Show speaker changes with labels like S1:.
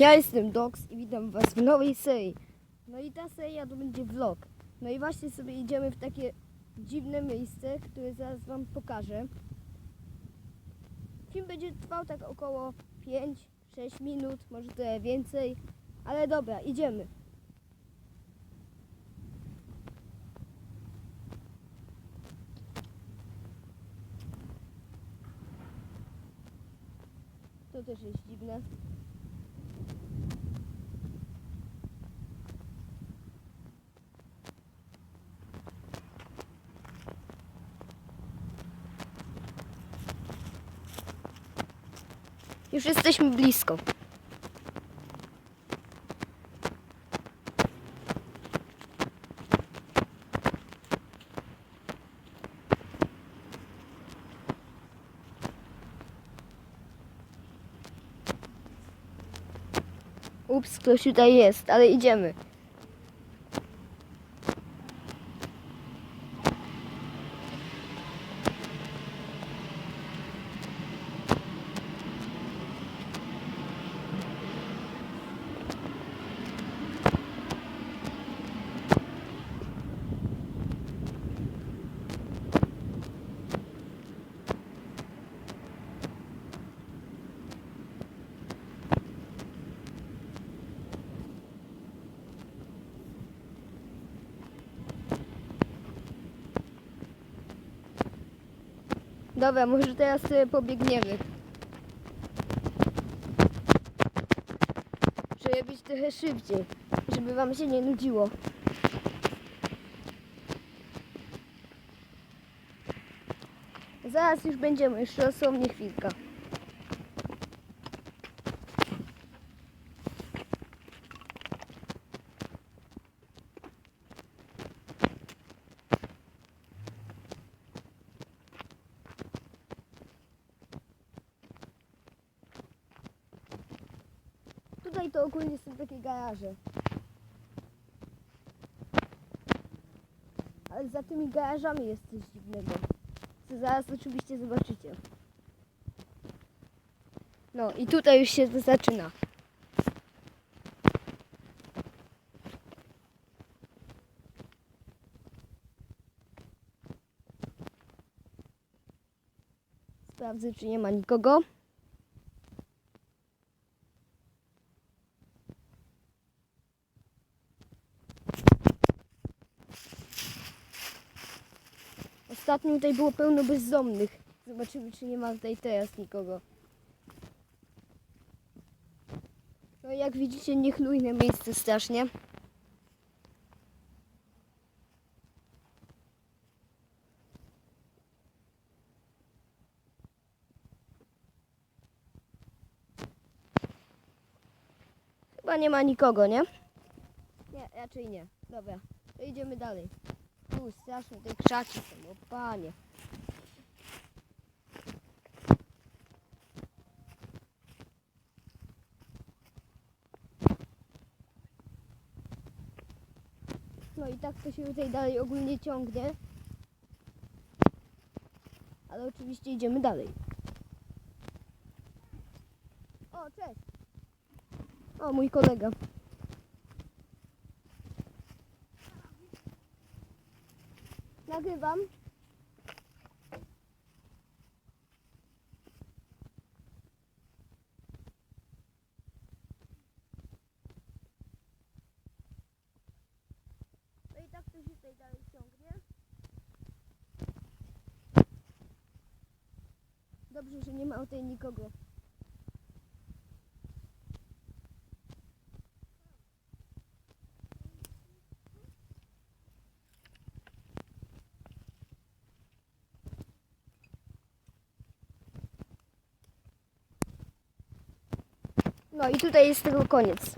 S1: Ja jestem Dox i witam was w nowej serii. No i ta seria to będzie vlog. No i właśnie sobie idziemy w takie dziwne miejsce, które zaraz wam pokażę. Film będzie trwał tak około 5-6 minut, może trochę więcej. Ale dobra, idziemy. To też jest dziwne. Już jesteśmy blisko. Ups, ktoś tutaj jest, ale idziemy. Dobra, może teraz sobie pobiegniemy. Żeby być trochę szybciej, żeby wam się nie nudziło. Zaraz już będziemy, jeszcze dosłownie chwilka. Tutaj to ogólnie są takie garaże. Ale za tymi garażami jest coś dziwnego. Co zaraz oczywiście zobaczycie. No i tutaj już się to zaczyna. Sprawdzę, czy nie ma nikogo. Ostatnio tutaj było pełno bezdomnych. Zobaczymy, czy nie ma tutaj teraz nikogo. No jak widzicie, niechlujne miejsce strasznie. Chyba nie ma nikogo, nie? Nie, raczej nie. Dobra, to idziemy dalej. Tu straszne te krzaki są, o panie. No i tak to się tutaj dalej ogólnie ciągnie. Ale oczywiście idziemy dalej. O, cześć. O, mój kolega. Nagrywam. No i tak to się tutaj dalej ciągnie. Dobrze, że nie ma tutaj nikogo. No i tutaj jest tego koniec.